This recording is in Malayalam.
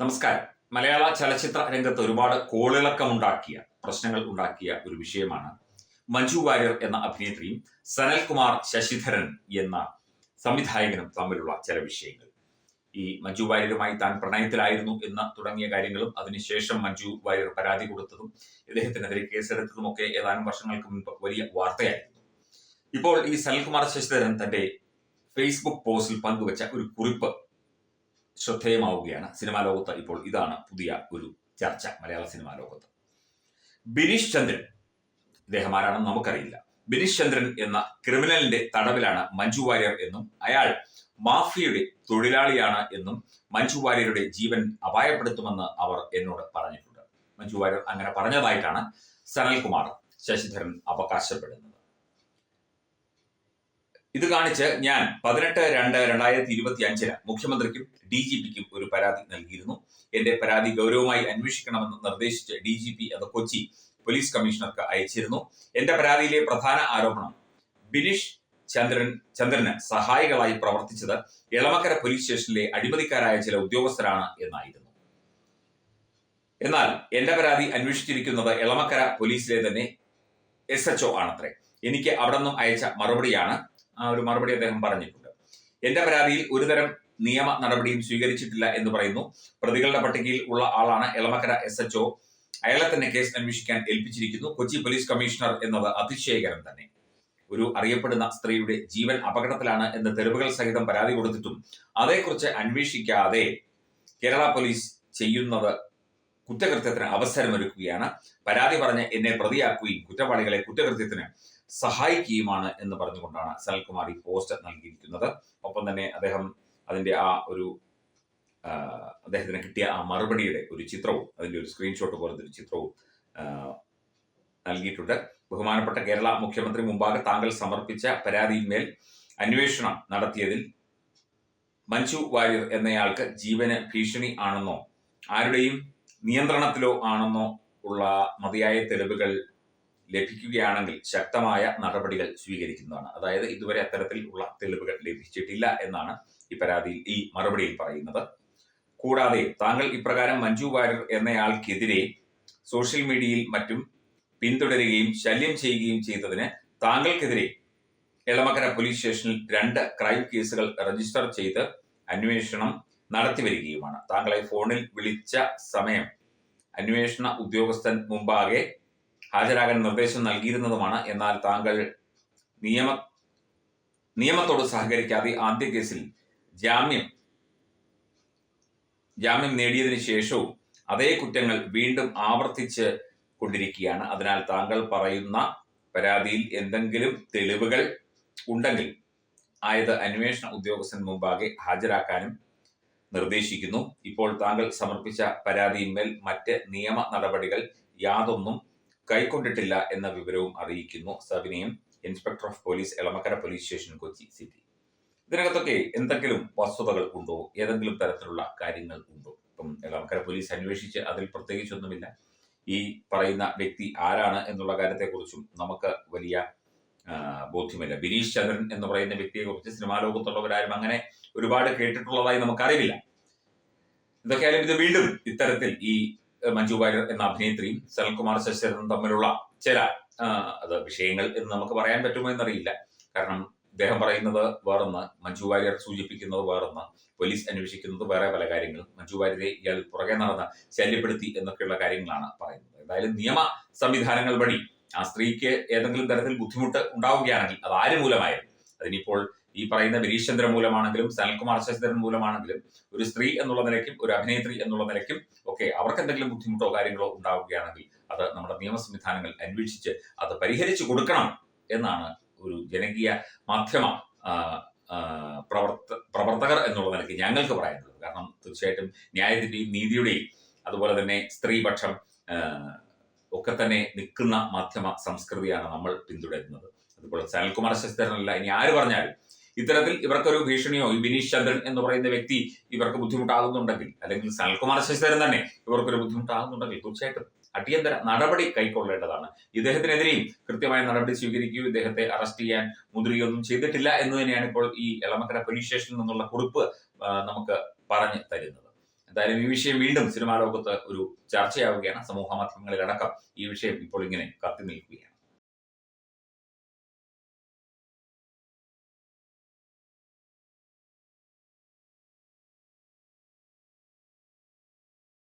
നമസ്കാരം. മലയാള ചലച്ചിത്ര രംഗത്ത് ഒരുപാട് കോളിളക്കമുണ്ടാക്കിയ പ്രശ്നങ്ങൾ ഉണ്ടാക്കിയ ഒരു വിഷയമാണ് മഞ്ജു വാര്യർ എന്ന അഭിനേത്രിയും സനൽകുമാർ ശശിധരൻ എന്ന സംവിധായകനും തമ്മിലുള്ള ചില വിഷയങ്ങൾ. ഈ മഞ്ജു വാര്യരുമായി താൻ പ്രണയത്തിലായിരുന്നു എന്ന തുടങ്ങിയ കാര്യങ്ങളും അതിനുശേഷം മഞ്ജു വാര്യർ പരാതി കൊടുത്തതും ഇദ്ദേഹത്തിനെതിരെ കേസെടുത്തതുമൊക്കെ ഏതാനും വർഷങ്ങൾക്ക് മുൻപ് വലിയ വാർത്തയായിരുന്നു. ഇപ്പോൾ ഈ സനൽകുമാർ ശശിധരൻ തന്റെ ഫേസ്ബുക്ക് പോസ്റ്റിൽ പങ്കുവച്ച ഒരു കുറിപ്പ് ശ്രദ്ധേയമാവുകയാണ്. സിനിമാ ലോകത്ത് ഇപ്പോൾ ഇതാണ് പുതിയ ഒരു ചർച്ച മലയാള സിനിമാ ലോകത്ത്. ബിനീഷ് ചന്ദ്രൻ ഇദ്ദേഹം ആരാണെന്ന് നമുക്കറിയില്ല. ബിനീഷ് ചന്ദ്രൻ എന്ന ക്രിമിനലിന്റെ തടവിലാണ് മഞ്ജു വാര്യർ എന്നും അയാൾ മാഫിയയുടെ തൊഴിലാളിയാണ് എന്നും മഞ്ജു വാര്യരുടെ ജീവൻ അപായപ്പെടുത്തുമെന്ന് അവർ എന്നോട് പറഞ്ഞിട്ടുണ്ട്. മഞ്ജു വാര്യർ അങ്ങനെ പറഞ്ഞതായിട്ടാണ് സനൽകുമാർ ശശിധരൻ അവകാശപ്പെടുന്നത്. ഇത് കാണിച്ച് ഞാൻ പതിനെട്ട് രണ്ട് രണ്ടായിരത്തി ഇരുപത്തി അഞ്ചിന് മുഖ്യമന്ത്രിക്കും ഡി ജി പിക്കും ഒരു പരാതി നൽകിയിരുന്നു. എന്റെ പരാതി ഗൗരവമായി അന്വേഷിക്കണമെന്ന് നിർദ്ദേശിച്ച് ഡി ജി പി അത് കൊച്ചി പോലീസ് കമ്മീഷണർക്ക് അയച്ചിരുന്നു. എന്റെ പരാതിയിലെ പ്രധാന ആരോപണം ബിനീഷ് ചന്ദ്രൻ ചന്ദ്രന് സഹായികളായി പ്രവർത്തിച്ചത് എളമക്കര പോലീസ് സ്റ്റേഷനിലെ അഴിമതിക്കാരായ ചില ഉദ്യോഗസ്ഥരാണ് എന്നായിരുന്നു. എന്നാൽ എന്റെ പരാതി അന്വേഷിച്ചിരിക്കുന്നത് എളമക്കര പോലീസിലെ തന്നെ എസ് എച്ച് ഒ ആണത്രേ. എനിക്ക് അവിടെ നിന്നും അയച്ച മറുപടിയാണ് ഒരു മറുപടി അദ്ദേഹം പറഞ്ഞിട്ടുണ്ട്. എന്റെ പരാതിയിൽ ഒരുതരം നിയമ നടപടിയും സ്വീകരിച്ചിട്ടില്ല എന്ന് പറയുന്നു. പ്രതികളുടെ പട്ടികയിൽ ഉള്ള ആളാണ് എളമക്കര എസ് എച്ച് അയാളെ തന്നെ കേസ് അന്വേഷിക്കാൻ ഏൽപ്പിച്ചിരിക്കുന്നു. കൊച്ചി പോലീസ് കമ്മീഷണർ എന്നത് അതിശയകരം തന്നെ. ഒരു അറിയപ്പെടുന്ന സ്ത്രീയുടെ ജീവൻ അപകടത്തിലാണ് എന്ന് തെളിവുകൾ സഹിതം പരാതി കൊടുത്തിട്ടും അതേക്കുറിച്ച് അന്വേഷിക്കാതെ കേരള പോലീസ് ചെയ്യുന്നത് കുറ്റകൃത്യത്തിന് അവസരമൊരുക്കുകയാണ്. പരാതി പറഞ്ഞ് എന്നെ പ്രതിയാക്കുകയും കുറ്റവാളികളെ കുറ്റകൃത്യത്തിന് സഹായിക്കുകയുമാണ് എന്ന് പറഞ്ഞുകൊണ്ടാണ് സനൽകുമാർ ഈ പോസ്റ്റ് നൽകിയിരിക്കുന്നത്. ഒപ്പം തന്നെ അദ്ദേഹം അതിന്റെ ആ ഒരു അദ്ദേഹത്തിന് കിട്ടിയ ആ മറുപടിയുടെ ഒരു ചിത്രവും അതിന്റെ ഒരു സ്ക്രീൻഷോട്ട് പോലത്തെ ഒരു ചിത്രവും നൽകിയിട്ടുണ്ട്. ബഹുമാനപ്പെട്ട കേരള മുഖ്യമന്ത്രി മുമ്പാകെ താങ്കൾ സമർപ്പിച്ച പരാതിയിന്മേൽ അന്വേഷണം നടത്തിയതിൽ മഞ്ജു വാര്യർ എന്നയാൾക്ക് ജീവന് ഭീഷണി ആണെന്നോ ആരുടെയും നിയന്ത്രണത്തിലോ ആണെന്നോ ഉള്ള മതിയായ തെളിവുകൾ ലഭിക്കുകയാണെങ്കിൽ ശക്തമായ നടപടികൾ സ്വീകരിക്കുന്നതാണ്. അതായത് ഇതുവരെ അത്തരത്തിൽ ഉള്ള തെളിവുകൾ ലഭിച്ചിട്ടില്ല എന്നാണ് ഈ പരാതിയിൽ ഈ മറുപടിയിൽ പറയുന്നത്. കൂടാതെ താങ്കൾ ഇപ്രകാരം മഞ്ജു വാര്യർ എന്നയാൾക്കെതിരെ സോഷ്യൽ മീഡിയയിൽ മറ്റും പിന്തുടരുകയും ശല്യം ചെയ്യുകയും ചെയ്തതിന് താങ്കൾക്കെതിരെ എളമക്കര പോലീസ് സ്റ്റേഷനിൽ രണ്ട് ക്രൈം കേസുകൾ രജിസ്റ്റർ ചെയ്ത് അന്വേഷണം നടത്തി വരികയുമാണ്. താങ്കളെ ഫോണിൽ വിളിച്ച സമയം അന്വേഷണ ഉദ്യോഗസ്ഥൻ മുമ്പാകെ ഹാജരാകാൻ നിർദ്ദേശം നൽകിയിരുന്നതുമാണ്. എന്നാൽ താങ്കൾ നിയമ നിയമത്തോട് സഹകരിക്കാതെ ആദ്യ കേസിൽ ജാമ്യം ജാമ്യം നേടിയതിനു ശേഷവും അതേ കുറ്റങ്ങൾ വീണ്ടും ആവർത്തിച്ച് കൊണ്ടിരിക്കുകയാണ്. അതിനാൽ താങ്കൾ പറയുന്ന പരാതിയിൽ എന്തെങ്കിലും തെളിവുകൾ ഉണ്ടെങ്കിൽ ആയത് അന്വേഷണ ഉദ്യോഗസ്ഥൻ മുമ്പാകെ ഹാജരാക്കാനും നിർദ്ദേശിക്കുന്നു. ഇപ്പോൾ താങ്കൾ സമർപ്പിച്ച പരാതിയിന്മേൽ മറ്റ് നിയമ നടപടികൾ യാതൊന്നും കൈക്കൊണ്ടിട്ടില്ല എന്ന വിവരവും അറിയിക്കുന്നു. സവിനയം inspector of police Elamakkara police station Kochi city. ഇതിനകത്തൊക്കെ എന്തെങ്കിലും വസ്തുതകൾ ഉണ്ടോ? ഏതെങ്കിലും തരത്തിലുള്ള കാര്യങ്ങൾ ഉണ്ടോ? ഇപ്പം എളമക്കര പോലീസ് അന്വേഷിച്ച് അതിൽ പ്രത്യേകിച്ചൊന്നുമില്ല. ഈ പറയുന്ന വ്യക്തി ആരാണ് എന്നുള്ള കാര്യത്തെക്കുറിച്ചും നമുക്ക് വലിയ ബോധ്യമില്ല. ബിനീഷ് ചന്ദ്രൻ എന്ന് പറയുന്ന വ്യക്തിയെ കുറിച്ച് സിനിമാ ലോകത്തുള്ളവരാരും അങ്ങനെ ഒരുപാട് കേട്ടിട്ടുള്ളതായി നമുക്കറിയില്ല എന്തൊക്കെയായാലും ഇത് വീണ്ടും ഇത്തരത്തിൽ ഈ മഞ്ജു വാര്യർ എന്ന അഭിനേത്രിയും സനൽകുമാർ ശശിധരനും തമ്മിലുള്ള ചില അത് വിഷയങ്ങൾ എന്ന് നമുക്ക് പറയാൻ പറ്റുമോ എന്നറിയില്ല. കാരണം ഇദ്ദേഹം പറയുന്നത് വേറൊന്ന് മഞ്ജു വാര്യർ സൂചിപ്പിക്കുന്നത് വേറൊന്ന് പോലീസ് അന്വേഷിക്കുന്നത് വേറെ പല കാര്യങ്ങളും. മഞ്ജു വാര്യരെ ഇയാൾ പുറകെ നടന്ന് ശല്യപ്പെടുത്തി എന്നൊക്കെയുള്ള കാര്യങ്ങളാണ് പറയുന്നത്. എന്തായാലും നിയമ സംവിധാനങ്ങൾ വഴി ആ സ്ത്രീക്ക് ഏതെങ്കിലും തരത്തിൽ ബുദ്ധിമുട്ട് ഉണ്ടാവുകയാണെങ്കിൽ അത് ആര് മൂലമായാലും അതിനിപ്പോൾ ഈ പറയുന്ന ചന്ദ്രൻ മൂലമാണെങ്കിലും സനൽകുമാർ ശശിധരൻ മൂലമാണെങ്കിലും ഒരു സ്ത്രീ എന്നുള്ള നിലയ്ക്കും ഒരു അഭിനേത്രി എന്നുള്ള നിലയ്ക്കും ഒക്കെ അവർക്ക് എന്തെങ്കിലും ബുദ്ധിമുട്ടോ കാര്യങ്ങളോ ഉണ്ടാവുകയാണെങ്കിൽ അത് നമ്മുടെ നിയമ സംവിധാനങ്ങൾ അന്വേഷിച്ച് അത് പരിഹരിച്ചു കൊടുക്കണം എന്നാണ് ഒരു ജനകീയ മാധ്യമ പ്രവർത്ത പ്രവർത്തകർ എന്നുള്ള നിലയ്ക്ക് ഞങ്ങൾക്ക് പറയാനുള്ളത് കാരണം തീർച്ചയായിട്ടും ന്യായത്തിന്റെയും നീതിയുടെയും അതുപോലെ തന്നെ സ്ത്രീപക്ഷം ഒക്കെ തന്നെ നിൽക്കുന്ന മാധ്യമ സംസ്കൃതിയാണ് നമ്മൾ പിന്തുടരുന്നത്. അതുപോലെ സനൽകുമാർ ശശിധരനല്ല ഇനി ആര് പറഞ്ഞാലും ഇത്തരത്തിൽ ഇവർക്കൊരു ഭീഷണിയോ ഈ ബിനീഷ് ചന്ദ്രൻ എന്ന് പറയുന്ന വ്യക്തി ഇവർക്ക് ബുദ്ധിമുട്ടാകുന്നുണ്ടെങ്കിൽ അല്ലെങ്കിൽ സനൽകുമാർ ശശിധരൻ തന്നെ ഇവർക്കൊരു ബുദ്ധിമുട്ടാകുന്നുണ്ടെങ്കിൽ തീർച്ചയായിട്ടും അടിയന്തര നടപടി കൈക്കൊള്ളേണ്ടതാണ്. ഇദ്ദേഹത്തിനെതിരെയും കൃത്യമായ നടപടി സ്വീകരിക്കുകയും ഇദ്ദേഹത്തെ അറസ്റ്റ് ചെയ്യാൻ മുതിരുകയൊന്നും ചെയ്തിട്ടില്ല എന്ന് തന്നെയാണ് ഇപ്പോൾ ഈ എളമക്കര പോലീസ് സ്റ്റേഷനിൽ നിന്നുള്ള കുറിപ്പ് നമുക്ക് പറഞ്ഞു തരുന്നത്. എന്തായാലും ഈ വിഷയം വീണ്ടും സിനിമാ ലോകത്ത് ഒരു ചർച്ചയാവുകയാണ്. സമൂഹ മാധ്യമങ്ങളിലടക്കം ഈ വിഷയം ഇപ്പോൾ ഇങ്ങനെ കത്തി നിൽക്കുകയാണ്.